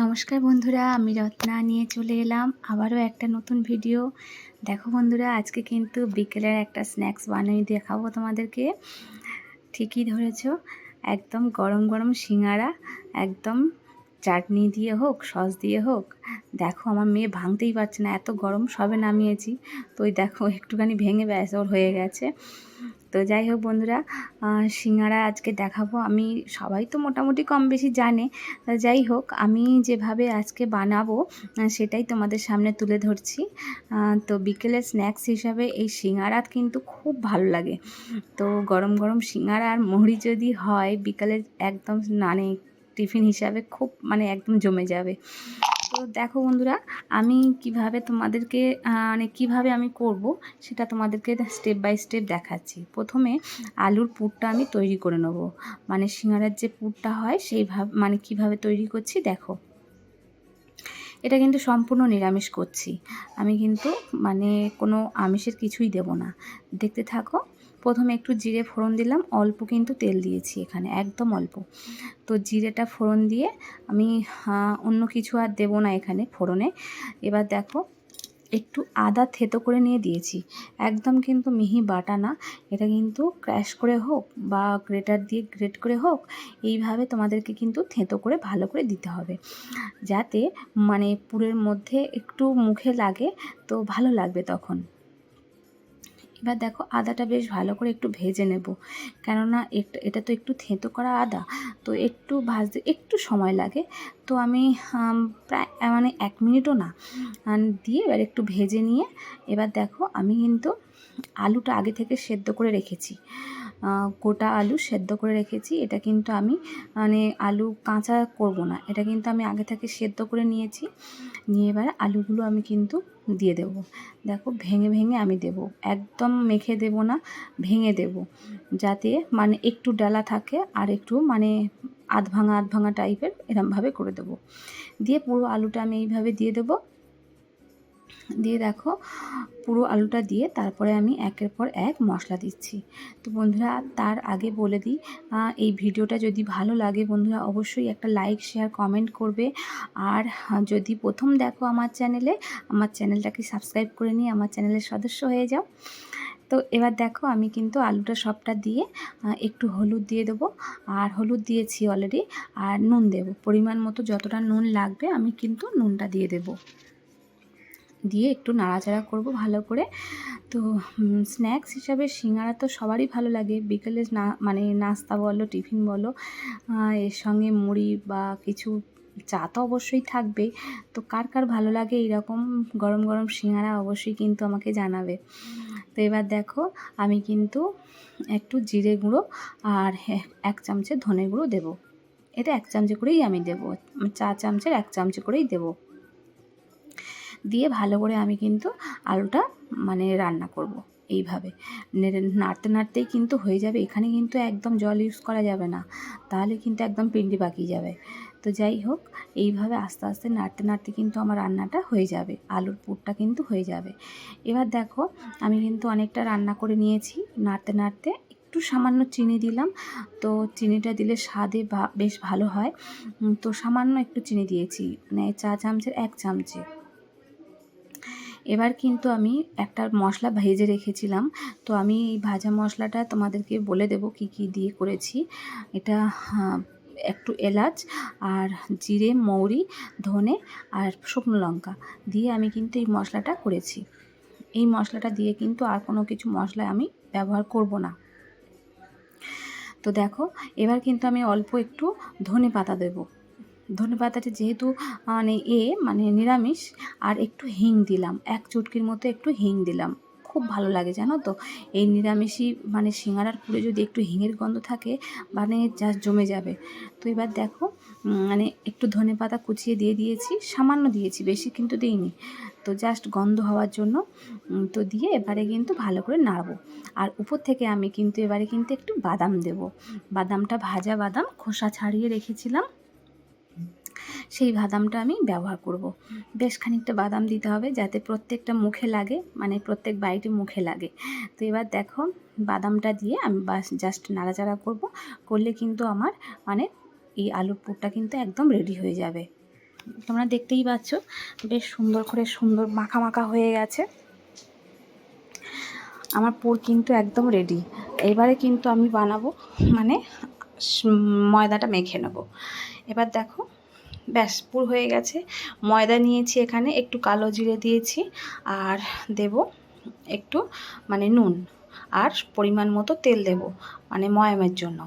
নমস্কার বন্ধুরা, আমি রত্না নিয়ে চলে এলাম আবারও একটা নতুন ভিডিও দেখো বন্ধুরা, আজকে কিন্তু বিকেলের একটা স্ন্যাক্স বানিয়ে দেখাবো তোমাদেরকে। ঠিকই ধরেছ, একদম গরম গরম সিঙ্গারা, একদম চাটনি দিয়ে হোক, সস দিয়ে হোক, দেখো আমার মেয়ে ভাঙতেই পারছে না, এত গরম সবে নামিয়েছি। তো ওই দেখো একটুখানি ভেঙে ব্যাস ওর হয়ে গেছে। তো যাই হোক বন্ধুরা সিঙ্গারা আজকে দেখাবো। আমি, সবাই তো মোটামুটি কম বেশি জানে। যাই হোক, আমি যেভাবে আজকে বানাবো সেটাই তোমাদের সামনে তুলে ধরছি। তো বিকেলের স্ন্যাক্স হিসাবে এই সিঙ্গারা কিন্তু খুব ভালো লাগে। তো গরম গরম সিঙ্গারা আর মুড়ি যদি হয়, বিকালে একদম মানে টিফিন হিসাবে খুব মানে একদম জমে যাবে। তো দেখো বন্ধুরা, আমি কীভাবে তোমাদেরকে মানে কীভাবে আমি করব সেটা তোমাদেরকে স্টেপ বাই স্টেপ দেখাচ্ছি। প্রথমে আলুর পুরটা আমি তৈরি করে নেব। মানে সিঙ্গারার যে পুরটা হয় সেইভাবে মানে কীভাবে তৈরি করছি দেখো। এটা কিন্তু সম্পূর্ণ নিরামিষ করছি। আমি কিন্তু মানে কোনো আমিষের কিছুই দেব না। দেখতে থাকো। প্রথমে একটু জিরে ফোড়ন দিলাম, অল্প কিন্তু তেল দিয়েছি এখানে, একদম অল্প। তো জিরেটা ফোড়ন দিয়ে আমি অন্য কিছু আর দেবো না এখানে ফোড়নে। এবার দেখো, একটু আদা থেতো করে নিয়ে দিয়েছি। একদম কিন্তু মিহি বাটা না, এটা কিন্তু ক্র্যাশ করে হোক বা গ্রেটার দিয়ে গ্রেট করে হোক, এইভাবে তোমাদেরকে কিন্তু থেতো করে ভালো করে দিতে হবে। যাতে মানে পুরের মধ্যে একটু মুখে লাগে, তো ভালো লাগবে তখন। এবার দেখো আদাটা বেশ ভালো করে একটু ভেজে নেব। কেননা এটা তো একটু থেঁতো করা আদা, তো একটু ভাজতে একটু সময় লাগে। তো আমি প্রায় মানে এক মিনিটও না দিয়ে এবার একটু ভেজে নিয়ে, এবার দেখো আমি কিন্তু আলুটা আগে থেকে সেদ্ধ করে রেখেছি। গোটা আলু সেদ্ধ করে রেখেছি। এটা কিন্তু আমি মানে আলু কাঁচা করব না। এটা কিন্তু আমি আগে থেকে সেদ্ধ করে নিয়েছি। নিয়ে এবার আলুগুলো আমি কিন্তু দিয়ে দেব। দেখো, ভেঙে ভেঙে আমি দেব। একদম মেখে দেব না, ভেঙে দেব। যাতে মানে একটু ডালা থাকে আর একটু মানে আধ ভাঙা আধ ভাঙা টাইপের এরমভাবে করে দেবো। দিয়ে পুরো আলুটা আমি এইভাবে দিয়ে দেবো। দিয়ে দেখো পুরো আলুটা দিয়ে তারপরে আমি একের পর এক মশলা দিচ্ছি। তো বন্ধুরা, তার আগে বলে দিই এই ভিডিওটা যদি ভালো লাগে বন্ধুরা, অবশ্যই একটা লাইক, শেয়ার, কমেন্ট করবে। আর যদি প্রথম দেখো আমার চ্যানেলে, আমার চ্যানেলটাকে সাবস্ক্রাইব করে নিয়ে আমার চ্যানেলের সদস্য হয়ে যাও। তো এবার দেখো আমি কিন্তু আলুটা সবটা দিয়ে একটু হলুদ দিয়ে দেবো। আর হলুদ দিয়েছি অলরেডি আর নুন দেব। পরিমাণ মতো যতটা নুন লাগবে আমি কিন্তু নুনটা দিয়ে দেবো। দিয়ে একটু নাড়াচাড়া করব ভালো করে। তো স্ন্যাক্স হিসাবে সিঙ্গারা তো সবারই ভালো লাগে। বিকেলে না মানে নাস্তা বলো, টিফিন বলো এর সঙ্গে মুড়ি বা কিছু চা তো অবশ্যই থাকবে তো কার কার ভালো লাগে এইরকম গরম গরম সিঙ্গারা অবশ্যই কিন্তু আমাকে জানাবে। তো এবার দেখো, আমি কিন্তু একটু জিরে গুঁড়ো আর এক চামচে ধনে গুঁড়ো দেবো। এটা এক চামচে করেই আমি দেবো। চা চামচের এক চামচে করেই দেবো। দিয়ে ভালো করে আমি কিন্তু আলুটা মানে রান্না করব। এইভাবে। নাড়তে নাড়তেই কিন্তু হয়ে যাবে। এখানে কিন্তু একদম জল ইউজ করা যাবে না। তাহলে কিন্তু একদম পিন্ডি পাকিয়ে যাবে। তো যাই হোক, এইভাবে আস্তে আস্তে নাড়তে নাড়তে কিন্তু আমার রান্নাটা হয়ে যাবে। আলুর পুরটা কিন্তু হয়ে যাবে। এবার দেখো, আমি কিন্তু অনেকটা রান্না করে নিয়েছি। নাড়তে নাড়তে একটু সামান্য চিনি দিলাম। তো চিনিটা দিলে স্বাদে বেশ ভালো হয়। তো সামান্য একটু চিনি দিয়েছি। মানে চা চামচের এক চামচে। এবার কিন্তু আমি একটা মশলা ভেজে রেখেছিলাম। তো আমি এই ভাজা মশলাটা তোমাদেরকে বলে দেব কি কি দিয়ে করেছি। এটা একটু এলাচ আর জিরে, মৌরি, ধনে আর শুকনো লঙ্কা দিয়ে আমি কিন্তু এই মশলাটা করেছি। এই মশলাটা দিয়ে কিন্তু আর কোনো কিছু মশলা আমি ব্যবহার করব না। তো দেখো, এবার কিন্তু আমি অল্প একটু ধনে পাতা দেবো। ধনে পাতাটা যেহেতু মানে এ মানে নিরামিষ, আর একটু হিং দিলাম, এক চুটকির মতো একটু হিং দিলাম, খুব ভালো লাগে জানো তো? এই নিরামিষই মানে সিঙ্গারার পুরে যদি একটু হিঙের গন্ধ থাকে মানে যা জমে যাবে। তো এবার দেখো মানে একটু ধনে পাতা কুচিয়ে দিয়ে দিয়েছি, সামান্য দিয়েছি, বেশি কিন্তু দিইনি। তো জাস্ট গন্ধ হওয়ার জন্য তো দিয়ে এবারে কিন্তু ভালো করে নাড়বো। আর উপর থেকে আমি কিন্তু এবারে কিন্তু একটু বাদাম দেব। বাদামটা ভাজা বাদাম, খোসা ছাড়িয়ে রেখেছিলাম। সেই বাদামটা আমি ব্যবহার করব। বেশ খানিকটা বাদাম দিতে হবে যাতে প্রত্যেকটা মুখে লাগে মানে প্রত্যেক বাইটে মুখে লাগে। তো এবার দেখো, বাদামটা দিয়ে আমি বাস জাস্ট নাড়াচাড়া করব। করলে কিন্তু আমার মানে এই আলুর পুরটা কিন্তু একদম রেডি হয়ে যাবে। তোমরা দেখতেই পাচ্ছ, বেশ সুন্দর করে সুন্দর মাখা মাখা হয়ে গেছে। আমার পুর কিন্তু একদম রেডি এবারে কিন্তু আমি বানাবো মানে ময়দাটা মেখে নেব। এবার দেখো ব্যাস, পুর হয়ে গেছে। ময়দা নিয়েছি এখানে, একটু কালো জিরে দিয়েছি, আর দেব একটু মানে নুন, আর পরিমাণ মতো তেল দেব মানে ময়ামের জন্য।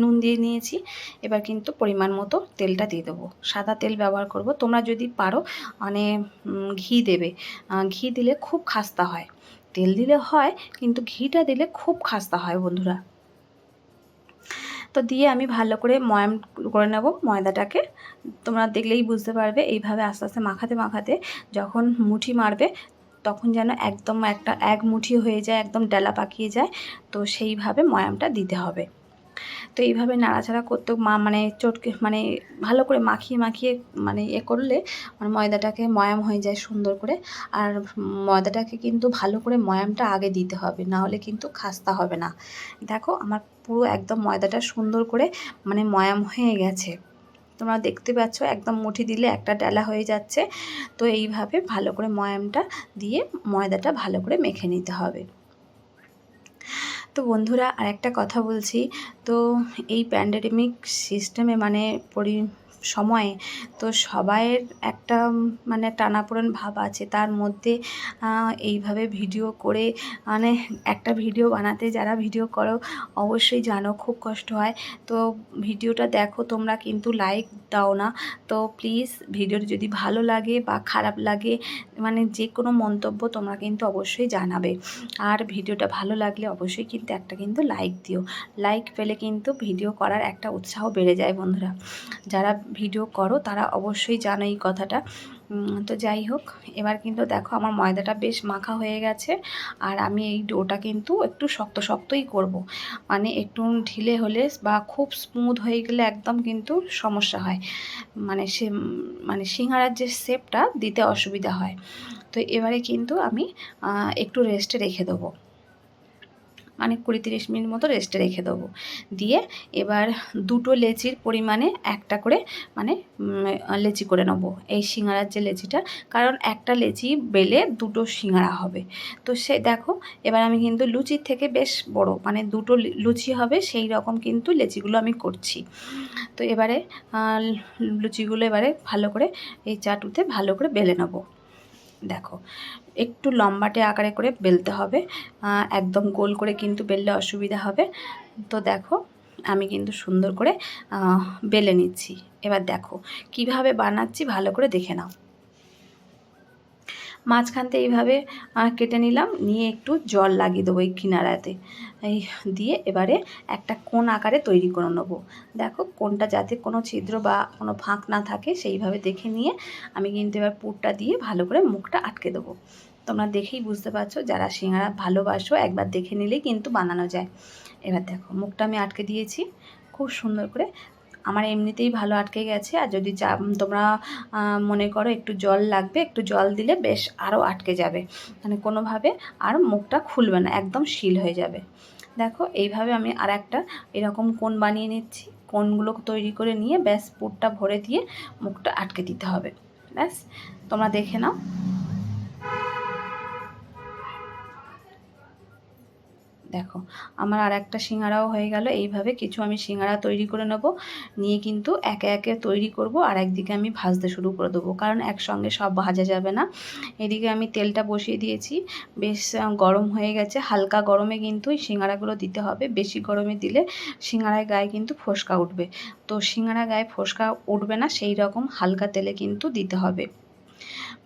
নুন দিয়ে নিয়েছি, এবার কিন্তু পরিমাণ মতো তেলটা দিয়ে দেবো। সাদা তেল ব্যবহার করব। তোমরা যদি পারো মানে ঘি দেবে। ঘি দিলে খুব খাস্তা হয়। তেল দিলে হয়, কিন্তু ঘিটা দিলে খুব খাস্তা হয়, বন্ধুরা। তো দিয়ে আমি ভালো করে ময়াম করে নেব ময়দাটাকে। তোমরা দেখলেই বুঝতে পারবে এইভাবে আস্তে আস্তে মাখাতে মাখাতে যখন মুঠি মারবে তখন যেন একদম একটা এক মুঠি হয়ে যায়, একদম ডেলা পাকিয়ে যায়। তো সেইভাবে ময়ামটা দিতে হবে। তো এইভাবে নাড়াচাড়া করতে। মা মানে চটকে মানে ভালো করে মাখিয়ে মাখিয়ে মানে এ করলে মানে ময়দাটাকে ময়াম হয়ে যায় সুন্দর করে। আর ময়দাটাকে কিন্তু ভালো করে ময়ামটা আগে দিতে হবে, না হলে কিন্তু খাস্তা হবে না। দেখো আমার পুরো একদম ময়দাটা সুন্দর করে মানে ময়াম হয়ে গেছে। তোমরা দেখতে পাচ্ছ একদম মুঠি দিলে একটা ডালা হয়ে যাচ্ছে। তো এইভাবে ভালো করে ময়ামটা দিয়ে ময়দাটা ভালো করে মেখে নিতে হবে। তো বন্ধুরা আরেকটা কথা বলছি তো এই প্যান্ডেমিক সিস্টেমে মানে পরি সময়ে। তো সবাইয়ের একটা মানে টানাপোড়েন ভাব আছে। তার মধ্যে এইভাবে ভিডিও করে মানে একটা ভিডিও বানাতে যারা ভিডিও করো, অবশ্যই জানো খুব কষ্ট হয়। তো ভিডিওটা দেখো, তোমরা কিন্তু লাইক দাও না। তো প্লিজ, ভিডিওটি যদি ভালো লাগে বা খারাপ লাগে মানে যে কোনো মন্তব্য তোমরা কিন্তু অবশ্যই জানাবে। আর ভিডিওটা ভালো লাগলে অবশ্যই কিন্তু একটা কিন্তু লাইক দিও। লাইক পেলে কিন্তু ভিডিও করার একটা উৎসাহ বেড়ে যায় বন্ধুরা। যারা ভিডিও করো, তারা অবশ্যই জানো এই কথাটা। তো যাই হোক, এবার কিন্তু দেখো আমার ময়দাটা বেশ মাখা হয়ে গেছে, আর আমি এই ডোটা কিন্তু একটু শক্ত শক্তই করব। মানে একটু ঢিলে হলে বা খুব স্মুথ হয়ে গেলে একদম কিন্তু সমস্যা হয়। মানে সে মানে সিঙ্গারার যে শেপটা দিতে অসুবিধা হয়। তো এবারে কিন্তু আমি একটু রেস্টে রেখে দেবো। মানে কুড়ি তিরিশ মিনিট মতো রেস্টে রেখে দেবো। দিয়ে এবার দুটো লেচির পরিমাণে একটা করে মানে লেচি করে নেব। এই সিঙ্গারার যে লেচিটা, কারণ একটা লেচি বেলে দুটো সিঙ্গারা হবে। তো সে, দেখো, এবার আমি কিন্তু লুচির থেকে বেশ বড় মানে দুটো লুচি হবে, সেই রকম কিন্তু লেচিগুলো আমি করছি। তো এবারে লুচিগুলো এবারে ভালো করে, এই চাটুতে ভালো করে বেলে নেব। দেখো, একটু লম্বাটে আকারে করে বেলতে হবে। একদম গোল করে কিন্তু বেললে অসুবিধা হবে। তো দেখো, আমি কিন্তু সুন্দর করে বেলে নিচ্ছি। এবার দেখো, কীভাবে বানাচ্ছি ভালো করে দেখে নাও। মাঝখানতে এইভাবে কেটে নিলাম। নিয়ে একটু জল লাগিয়ে দেবো এই কিনারাতে। এই দিয়ে এবারে একটা কোন আকারে তৈরি করে নেব। দেখো কোনটা যাতে কোনো ছিদ্র বা কোনো ফাঁক না থাকে, সেইভাবে দেখে নিয়ে আমি কিন্তু এবার পুরটা দিয়ে ভালো করে মুখটা আটকে দেবো। তোমরা দেখেই বুঝতে পারছ, যারা সিঙ্গারা ভালোবাসো, একবার দেখে নিলেই কিন্তু বানানো যায়। এবার দেখো, মুখটা আমি আটকে দিয়েছি। খুব সুন্দর করে আমার এমনিতেই ভালো আটকে গেছে। আর যদি চা তোমরা মনে করো একটু জল লাগবে, একটু জল দিলে বেশ আরও আটকে যাবে। মানে কোনোভাবে আর মুখটা খুলবে না, একদম শিল হয়ে যাবে। দেখো, এইভাবে আমি আর একটা এরকম কোন বানিয়ে নিচ্ছি। কোনগুলো তৈরি করে নিয়ে ব্যাস পুরটা ভরে দিয়ে মুখটা আটকে দিতে হবে। ব্যাস, তোমরা দেখে নাও। দেখো, আমার আর একটা সিঙ্গারাও হয়ে গেল। এইভাবে কিছু আমি সিঙ্গারা তৈরি করে নেব। নিয়ে কিন্তু একে একে তৈরি করব আর একদিকে আমি ভাজতে শুরু করে দেবো। কারণ একসঙ্গে সব ভাজা যাবে না। এদিকে আমি তেলটা বসিয়ে দিয়েছি। বেশ গরম হয়ে গেছে। হালকা গরমে কিন্তু এই সিঙ্গারাগুলো দিতে হবে। বেশি গরমে দিলে সিঙ্গারায় গায়ে কিন্তু ফোসকা উঠবে। তো সিঙ্গারা গায়ে ফোসকা উঠবে না। সেই রকম হালকা তেলে কিন্তু দিতে হবে।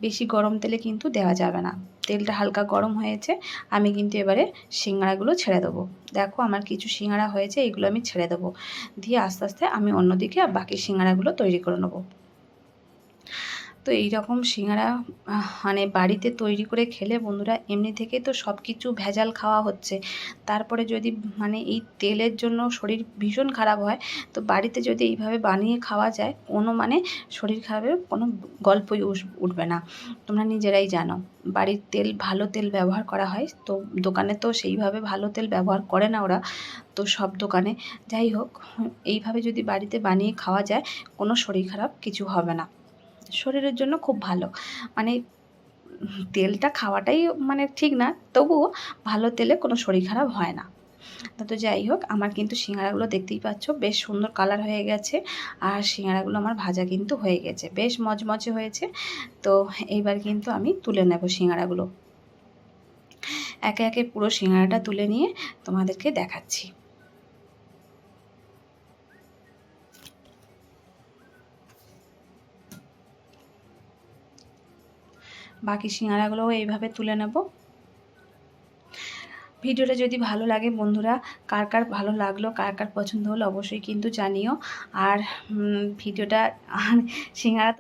বেশি গরম তেলে কিন্তু দেওয়া যাবে না। তেলটা হালকা গরম হয়েছে, আমি কিন্তু এবারে সিঙ্গাড়াগুলো ছেড়ে দেবো। দেখো আমার কিছু সিঙ্গাড়া হয়েছে এইগুলো আমি ছেড়ে দেবো। দিয়ে আস্তে আস্তে আমি অন্যদিকে বাকি সিঙ্গাড়াগুলো তৈরি করে নেব। তো এই রকম সিঙ্গারা মানে বাড়িতে তৈরি করে খেলে বন্ধুরা এমনি থেকে তো সব কিছু ভেজাল খাওয়া হচ্ছে। তারপরে যদি মানে এই তেলের জন্য শরীর ভীষণ খারাপ হয়, তো বাড়িতে যদি এইভাবে বানিয়ে খাওয়া যায়, কোনো মানে শরীর খারাপের কোনো গল্পই উঠবে না। তোমরা নিজেরাই জানো, বাড়ির তেল ভালো তেল ব্যবহার করা হয়, তো দোকানে তো সেইভাবে ভালো তেল ব্যবহার করে না ওরা, তো সব দোকানে। যাই হোক, এইভাবে যদি বাড়িতে বানিয়ে খাওয়া যায়, কোনো শরীর খারাপ কিছু হবে না। শরীরের জন্য খুব ভালো। মানে তেলটা খাওয়াটাই মানে ঠিক না, তবুও ভালো তেলে কোনো শরীর খারাপ হয় না। তা যাই হোক, আমার কিন্তু সিঙ্গারাগুলো দেখতেই পাচ্ছ, বেশ সুন্দর কালার হয়ে গেছে আর সিঙ্গারাগুলো আমার ভাজা কিন্তু হয়ে গেছে, বেশ মচমচে হয়েছে। তো এইবার কিন্তু আমি তুলে নেব সিঙ্গারাগুলো। একে একে পুরো সিঙ্গারাটা তুলে নিয়ে তোমাদেরকে দেখাচ্ছি। বাকি সিঙ্গারাগুলোও এইভাবে তুলে নেব। ভিডিওটা যদি ভালো লাগে বন্ধুরা, কার কার ভালো লাগল, কার কার পছন্দ হলো অবশ্যই কিন্তু জানিও। আর ভিডিওটা আর সিঙ্গারা